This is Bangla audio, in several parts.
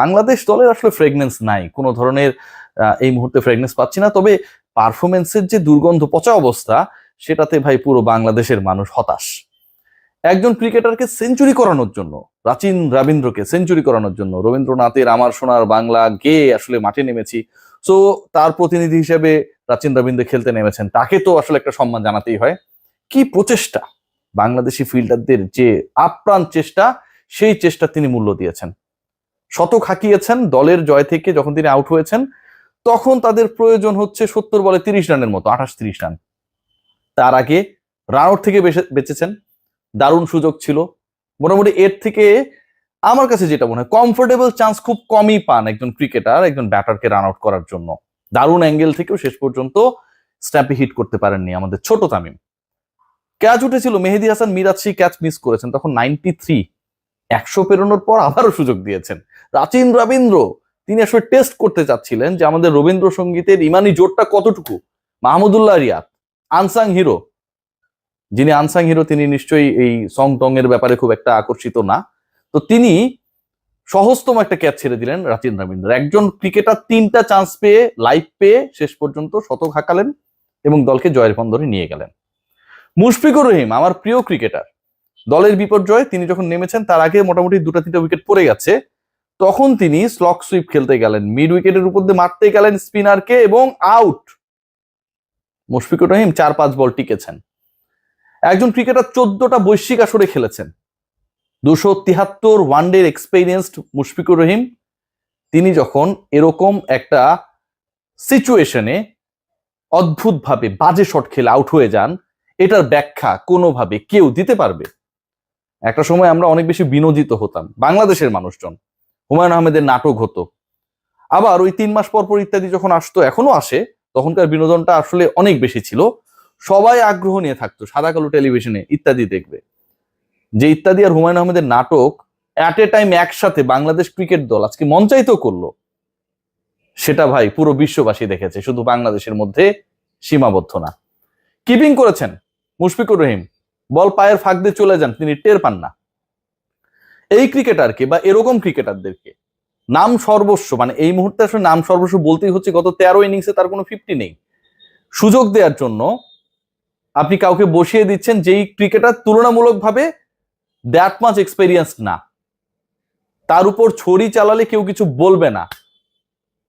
বাংলাদেশ দলের আসলে ফ্রেগনেন্স নাই। কোনো ধরনের এই মুহূর্তে ফ্রেগনেন্স পাচ্ছি না। তবে পারফরমেন্সের যে দুর্গন্ধ পচা অবস্থা, সেটাতে ভাই পুরো বাংলাদেশের মানুষ হতাশ। একজন ক্রিকেটারকে সেঞ্চুরি করানোর জন্য, প্রাচীন রবীন্দ্রকে সেঞ্চুরি করানোর জন্য, রবীন্দ্রনাথের আমার সোনার বাংলা গেয়ে আসলে মাঠে নেমেছি। সো তার প্রতিনিধি হিসেবে প্রাচীন রবীন্দ্র খেলতে নেমেছেন। তাকে তো আসলে একটা সম্মান জানাতেই হয়। কি প্রচেষ্টা বাংলাদেশি ফিল্ডারদের যে আপ্রাণ চেষ্টা, সেই চেষ্টা তিনি মূল্য দিয়েছেন। শতক হাঁকিয়েছেন দলের জয় থেকে যখন তিনি আউট হয়েছেন, তখন তাদের প্রয়োজন হচ্ছে সত্তর বলে তিরিশ রানের মতো, আঠাশ তিরিশ রান। তার আগে রান আউট থেকে বেঁচে- বেঁচেছেন, দারুণ সুযোগ ছিল। মোটামুটি এর থেকে আমার কাছে যেটা মনে হয় কমফোর্টেবল চান্স খুব কমই পান একজন ক্রিকেটার একজন ব্যাটারকে রান আউট করার জন্য। দারুণ অ্যাঙ্গেল থেকেও শেষ পর্যন্ত স্ট্যাম্পে হিট করতে পারেননি আমাদের ছোট তামিম। ক্যাচ উঠেছিল, মেহেদি হাসান মিরাজ সেই ক্যাচ মিস করেছেন, তখন নাইনটি থ্রি একশো পেরোনোর পর আবারও সুযোগ দিয়েছেন। প্রাচীন রবীন্দ্র, তিনি আসলে টেস্ট করতে চাচ্ছিলেন যে আমাদের রবীন্দ্রসঙ্গীতের ইমানি জোরটা কতটুকু? Mahmudullah Riyad, unsung hero. যিনি আনসাং হিরো, তিনি নিশ্চয়ই এই সং টং এর ব্যাপারে খুব একটা আকর্ষিত না। তো তিনি সহজতম একটা ক্যাচ ছেড়ে দিলেন রাচিন রবীন্দ্র একজন ক্রিকেটার তিনটা চান্স পেয়ে লাইফ পেয়ে শেষ পর্যন্ত শতক হাঁকালেন এবং দলকে জয়ের বন্দরে নিয়ে গেলেন। মুশফিকুর রহিম, আমার প্রিয় ক্রিকেটার দলের বিপর্যয় তিনি যখন নেমেছেন, তার আগে মোটামুটি দুটা তিনটা উইকেট পড়ে গেছে। তখন তিনি স্লক সুইপ খেলতে গেলেন। মিড উইকেটের উপর দিয়ে মারতে গেলেন স্পিনারকে এবং আউট মুশফিকুর রহিম চার পাঁচ বল টিকেছেন। একজন ক্রিকেটার চোদ্দটা বৈশ্বিক আসরে খেলেছেন। দুশো তিহাত্তর ওয়ানডের এক্সপেরিয়েন্সড মুশফিকুর রহিম। তিনি যখন এরকম একটা সিচুয়েশনে অদ্ভুতভাবে বাজে শট খেলে আউট হয়ে যান, এটার ব্যাখ্যা কোনোভাবে কেউ দিতে পারবে। একটা সময় আমরা অনেক বেশি বিনোদিত হতাম, বাংলাদেশের মানুষজন। হুমায়ুন আহমেদের নাটক হতো। আবার ওই তিন মাস পর পর ইত্যাদি যখন আসতো এখনও আসে, তখনকার বিনোদনটা আসলে অনেক বেশি ছিল। সবাই আগ্রহ নিয়ে থাকতো, সাদা কালো টেলিভিশনে ইত্যাদি দেখবে। যে ইত্যাদি আর হুমায়ুন আহমেদের নাটক অ্যাট এ টাইম একসাথে বাংলাদেশ ক্রিকেট দল আজকে মঞ্চায়িত করল, সেটা ভাই পুরো বিশ্ববাসী দেখেছে, শুধু বাংলাদেশের মধ্যে সীমাবদ্ধ না। কিপিং করেছেন মুশফিকুর রহিম। বল পায়ের ফাঁক দিয়ে চলে যান, তিনি টের পান না। এই ক্রিকেটারকে বা এরকম ক্রিকেটারদেরকে নাম সর্বস্ব মানে এই মুহূর্তে আসলে নাম সর্বস্ব বলতেই হচ্ছে, গত তেরো ইনিংসে তার কোনো ফিফটি নেই। সুযোগ দেওয়ার জন্য আপনি কাউকে বসিয়ে দিচ্ছেন যেই ক্রিকেটার তুলনামূলকভাবে দ্যাট মাচ এক্সপেরিয়েন্স না। তার উপর ছড়ি চালালে কেউ কিছু বলবে না।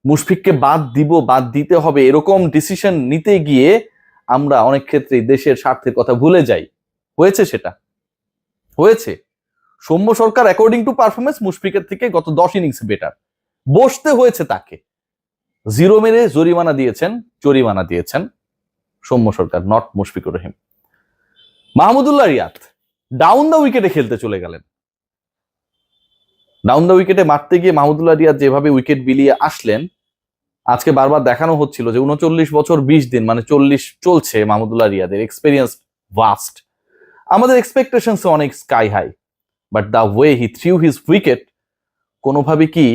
মুশফিককে বাদ দিব, বাদ দিতে হবে, এরকম ডিসিশন নিতে গিয়ে আমরা অনেক ক্ষেত্রেই দেশের স্বার্থের কথা ভুলে যাই। হয়েছে সেটা। হয়েছে। Soumya Sarkar according to performance মুশফিকের থেকে গত দশ ইনিংস বেটার বসতে হয়েছে তাকে। জিরো মেরে জরিমানা দিয়েছেন জরিমানা দিয়েছেন Soumya Sarkar not Mushfiqur Rahim. Mahmudullah Riyad down the উইকেটে খেলতে চলে গেলেন। ডাউন দ্য উইকেটে মারতে গিয়ে মাহমুদুল্লাহ রিয়াদ যেভাবে উইকেট বিলিয়ে আসলেন, আজকে বারবার দেখানো হচ্ছিল যে উনচল্লিশ বছর বিশ দিন মানে চল্লিশ চলছে মাহমুদুল্লাহ রিয়াদের এক্সপিরিয়েন্স ভাস্ট আমাদের এক্সপেকটেশনস অনেক sky high but the way he threw his wicket কোনোভাবে কি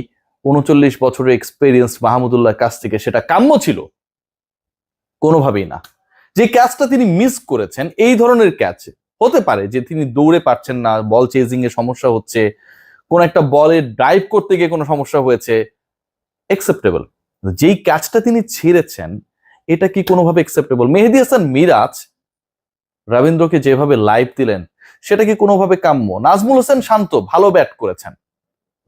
উনচল্লিশ বছরের এক্সপিরিয়েন্স মাহমুদুল্লাহর কাছ থেকে সেটা কাম্য ছিল? কোনোভাবেই না। যে ক্যাচটা তিনি মিস করেছেন, এই ধরনের ক্যাচ হতে পারে যে তিনি দৌড়ে পারছেন না বল চেজিং এ সমস্যা হচ্ছে, কোন একটা বলে ড্রাইভ করতে গিয়ে কোনো সমস্যা হয়েছে একসেপ্টেবল যেই ক্যাচটা তিনি ছেড়েছেন, এটা কি কোনোভাবে একসেপ্টেবল মেহেদি হাসান মিরাজ রবীন্দ্রকে যেভাবে লাইভ দিলেন, সেটা কি কোনোভাবে কাম্য? নাজমুল হোসেন শান্ত ভালো ব্যাট করেছেন।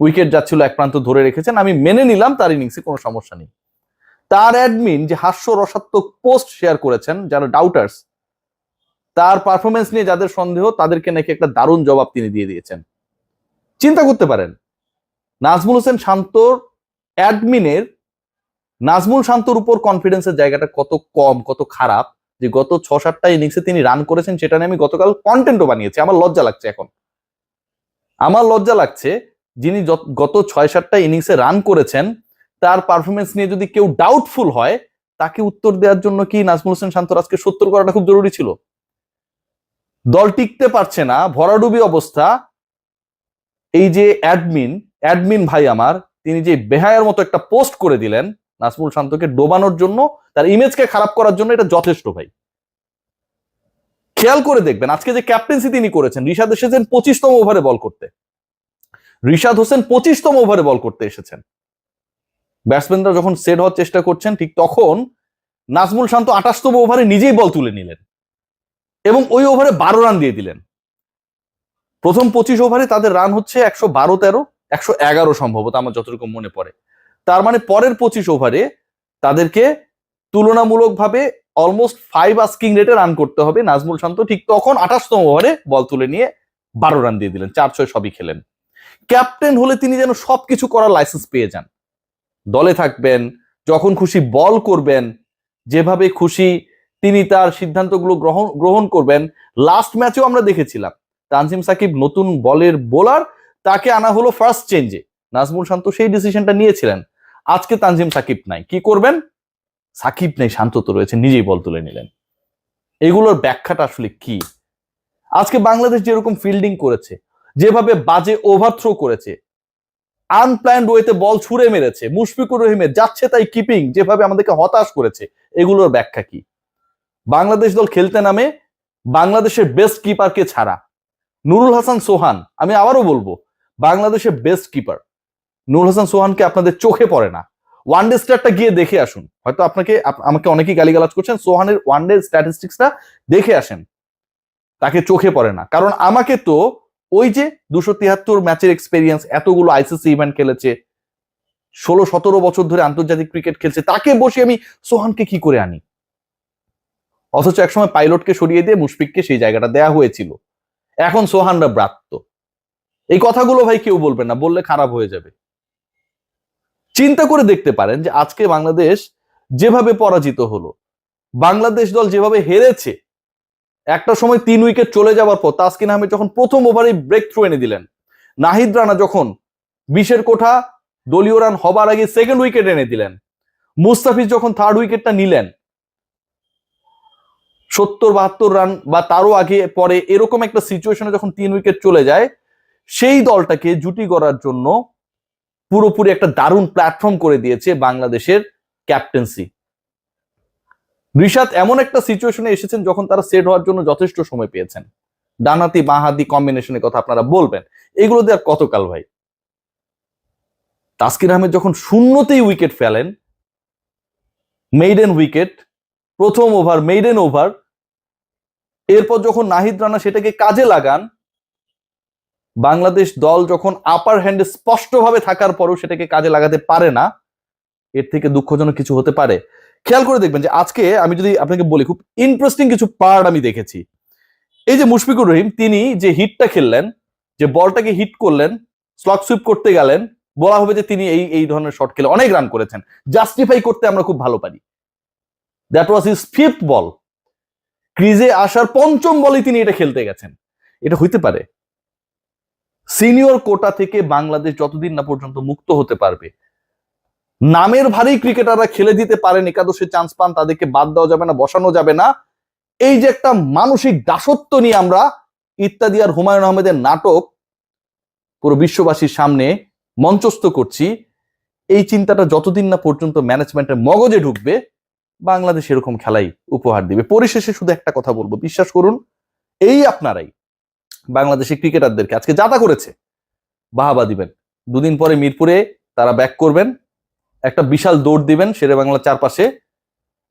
উইকেট যাচ্ছিল, এক প্রান্ত ধরে রেখেছেন। আমি মেনে নিলাম তার ইনিংসে কোনো সমস্যা নেই। তার অ্যাডমিন যে হাস্য রসাত্মক পোস্ট শেয়ার করেছেন, যারা ডাউটার্স তার পারফরমেন্স নিয়ে যাদের সন্দেহ, তাদেরকে নাকি একটা দারুণ জবাব তিনি দিয়ে দিয়েছেন। চিন্তা করতে পারেন, নাজমুল হোসেন শান্তর অ্যাডমিনের নাজমুল শান্তর উপর কনফিডেন্সের জায়গাটা কত কম, কত খারাপ যে গত ছ সাতটা ইনিংসে তিনি রান করেছেন, সেটা নিয়ে আমি গতকাল কন্টেন্টও বানিয়েছি। আমার লজ্জা লাগছে এখন। আমার লজ্জা লাগছে যিনি গত ছয় সাতটা ইনিংসে রান করেছেন, তার পারফরমেন্স নিয়ে যদি কেউ ডাউটফুল হয়, তাকে উত্তর দেওয়ার জন্য কি নাজমুল হোসেন শান্তরাজকে সত্তর করাটা খুব জরুরি ছিল? দল টিকতে পারছে না, ভরাডুবি অবস্থা। এই যে অ্যাডমিন অ্যাডমিন ভাই আমার, তিনি যে বেহায়ের মতো একটা পোস্ট করে দিলেন নাজমুল শান্তকে ডোবানোর জন্য, তার ইমেজকে খারাপ করার জন্য এটা যথেষ্ট ভাই। খেয়াল করে দেখবেন, আজকে যে ক্যাপ্টেন্সি তিনি করেছেন, রিশাদ এসেছেন পঁচিশতম ওভারে বল করতে। রিশাদ হোসেন পঁচিশতম ওভারে বল করতে এসেছেন। ব্যাটসম্যানরা যখন সেট হওয়ার চেষ্টা করছেন, ঠিক তখন নাজমুল শান্ত আঠাশতম ওভারে নিজেই বল তুলে নিলেন। এবং ওই ওভারে বারো রান দিয়ে দিলেন। প্রথম পঁচিশ ওভারে তাদের রান হচ্ছে একশো বারো তেরো, একশো এগারো সম্ভবত, আমার যতটুকু মনে পড়ে। তার মানে পরের পঁচিশ ওভারে তাদেরকে তুলনামূলকভাবে অলমোস্ট ফাইভ আস্কিং রেটে রান করতে হবে। নাজমুল শান্ত ঠিক তখন আঠাশতম ওভারে বল তুলে নিয়ে বারো রান দিয়ে দিলেন, চার ছয় সবই খেলেন। ক্যাপ্টেন হলে তিনি যেন সবকিছু করার লাইসেন্স পেয়ে যান। দলে থাকবেন, যখন খুশি বল করবেন, যেভাবে খুশি তিনি তার সিদ্ধান্তগুলো গ্রহণ গ্রহণ করবেন। লাস্ট ম্যাচেও আমরা দেখেছিলাম, তানজিম সাকিব নতুন বলের বোলার তাকে আনা হলো ফার্স্ট চেঞ্জে নাজমুল শান্ত সেই ডিসিশনটা নিয়েছিলেন। আজকে তানজিম সাকিব নাই। কি করবেন? সাকিব নেই, শান্ত তো রয়েছে, নিজেই বল তুলে নিলেন। এগুলোর ব্যাখ্যাটা আসলে কি? আজকে বাংলাদেশ যেরকম ফিল্ডিং করেছে, যেভাবে বাজে ওভারথ্রো করেছে আনপ্ল্যান্ড ওয়েতে বল ছুড়ে মেরেছে, মুশফিকুর রহিমের যাচ্ছে তাই কিপিং যেভাবে আমাদেরকে হতাশ করেছে, এগুলোর ব্যাখ্যা কি? বাংলাদেশ দল খেলতে নামে, বাংলাদেশের বেস্ট কিপারকে ছাড়া। নুরুল হাসান সোহান, আমি আবারও বলব, বাংলাদেশের বেস্ট কিপার নুরুল হাসান সোহানকে আপনাদের চোখে পড়ে না। ওয়ানডে স্টারটা গিয়ে দেখে আসুন। হয়তো আপনাকে আমাকে অনেকেই গালিগালাজ করছেন, সোহানের ওয়ানডে স্ট্যাটিস্টিক্সটা দেখে আসেন। তাকে চোখে পড়ে না। কারণ আমাকে তো ওই যে দুশো তিয়াত্তর ম্যাচের এক্সপেরিয়েন্স এতগুলো আইসিসি ইভেন্ট খেলেছে, ষোলো সতেরো বছর ধরে আন্তর্জাতিক ক্রিকেট খেলছে, তাকে বসে আমি সোহানকে কি করে আনি? অথচ একসময় পাইলটকে সরিয়ে দিয়ে মুশফিককে সেই জায়গাটা দেয়া হয়েছিল। এখন সোহানরা ব্রাত্য। এই কথাগুলো ভাই কেউ বলবেন না, বললে খারাপ হয়ে যাবে। চিন্তা করে দেখতে পারেন যে আজকে বাংলাদেশ যেভাবে পরাজিত হলো, বাংলাদেশ দল যেভাবে হেরেছে, একটা সময় তিন উইকেট চলে যাওয়ার পর তাসকিন আহমেদ যখন প্রথম ওভারে ব্রেক থ্রু এনে দিলেন, নাহিদ রানা যখন বিশের কোঠা দলীয় রান হবার আগে সেকেন্ড উইকেট এনে দিলেন, মুস্তাফিজ যখন থার্ড উইকেটটা নিলেন, সত্তর বাহাত্তর রান বা তারও আগে পরে এরকম একটা সিচুয়েশনে যখন তিন উইকেট চলে যায়, সেই দলটাকে জুটি করার জন্য পুরোপুরি একটা দারুণ প্ল্যাটফর্ম করে দিয়েছে বাংলাদেশের ক্যাপ্টেন্সি রিশাদ, এমন একটা সিচুয়েশনে এসেছেন যখন তারা সেট হওয়ার জন্য যথেষ্ট সময় পেয়েছেন। ডানাতি বাহাদি কম্বিনেশনের কথা আপনারা বলবেন। এগুলো দিয়ে আর কতকাল ভাই? তাসকির আহমেদ যখন শূন্যতেই উইকেট ফেলেন মেইডেন উইকেট প্রথম ওভার মেইডেন ওভার এরপর যখন নাহিদ রানা সেটাকে কাজে লাগান বাংলাদেশ দল যখন আপার হ্যান্ডে স্পষ্টভাবে থাকার পরও সেটাকে কাজে লাগাতে পারে না, এর থেকে দুঃখজনক কিছু হতে পারে। খেয়াল করে দেখবেন যে আজকে আমি যদি আপনাকে বলি, খুব ইন্টারেস্টিং কিছু পার্ট আমি দেখেছি। এই যে মুশফিকুর রহিম, তিনি যে হিটটা খেললেন, যে বলটাকে হিট করলেন স্লক সুইপ করতে গেলেন, বলা হবে যে তিনি এই এই ধরনের শট খেলে অনেক রান করেছেন। জাস্টিফাই করতে আমরা খুব ভালো পারি। That was his fifth ball ক্রিজে আসার পঞ্চম বলে তিনি এটা খেলতে গেছেন। এটা হইতে পারে। সিনিয়র কোটা থেকে বাংলাদেশ যতদিন না পর্যন্ত মুক্ত হতে পারবে। নামের ভারী ক্রিকেটাররা খেলে দিতে পারেন, একাদশে চান্স পান, তাদেরকে বাদ দেওয়া যাবে না, বসানো যাবে না। এই যে একটা মানসিক দাসত্ব নিয়ে আমরা ইত্যাদি আর হুমায়ুন আহমেদের নাটক পুরো বিশ্ববাসীর সামনে মঞ্চস্থ করছি, এই চিন্তাটা যতদিন না পর্যন্ত ম্যানেজমেন্টের মগজে ঢুকবে, বাংলাদেশ এরকম খেলাই উপহার দিবে। পরিশেষে শুধু একটা কথা বলব, বিশ্বাস করুন, এই আপনারাই। বাংলাদেশের ক্রিকেটারদেরকে। আজকে যাতা করেছে, বাহাবা দিবেন। দুদিন পরে মিরপুরে তারা ব্যাক করবেন, একটা বিশাল দৌড় দিবেন শেরে বাংলার চারপাশে।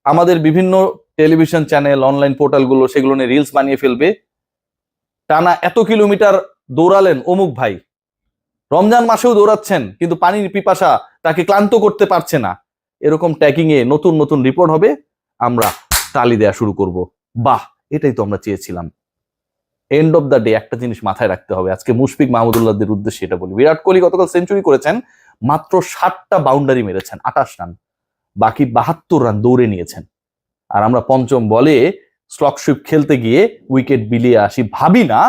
আমাদের বিভিন্ন টেলিভিশন চ্যানেল অনলাইন পোর্টালগুলো সেগুলো নিয়ে রিলস বানিয়ে ফেলবে। টানা এত কিলোমিটার দৌড়ালেন অমুক ভাই। রমজান মাসেও দৌড়াচ্ছেন, কিন্তু পানির পিপাসা তাকে ক্লান্ত করতে পারছে না। এরকম ট্যাকিং এ নতুন নতুন রিপোর্ট হবে, আমরা তালি দেয়া শুরু করব। বাহ, এটাই তো আমরা চেয়েছিলাম। এন্ড অফ দ্য ডে একটা জিনিস মাথায় রাখতে হবে। আজকে মুশফিক মাহমুদুল্লাহদের উদ্দেশ্যে এটা বলি। বিরাট কোহলি গতকাল সেঞ্চুরি করেছেন, মাত্র ষাটটা বাউন্ডারি মেরেছেন, আঠাশ রান বাকি বাহাত্তর রান দৌড়ে নিয়েছেন। আর আমরা পঞ্চম বলে স্লকশিপ খেলতে গিয়ে উইকেট বিলিয়ে আসি। ভাবি না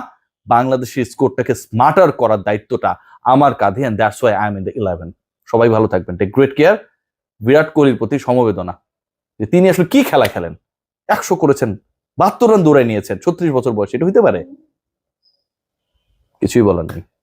বাংলাদেশের স্কোরটাকে স্মার্টার করার দায়িত্বটা আমার কাঁধে and that's why I am in the eleven সবাই ভালো থাকবেন। টেক গ্রেট কেয়ার বিরাট কোহলির প্রতি সমবেদনা। যে তিনি আসলে কি খেলা খেলেন? একশো করেছেন বাহাত্তর রান দৌড়ায় নিয়েছেন ছত্রিশ বছর বয়সে এটা হইতে পারে? কিছুই বলার নেই।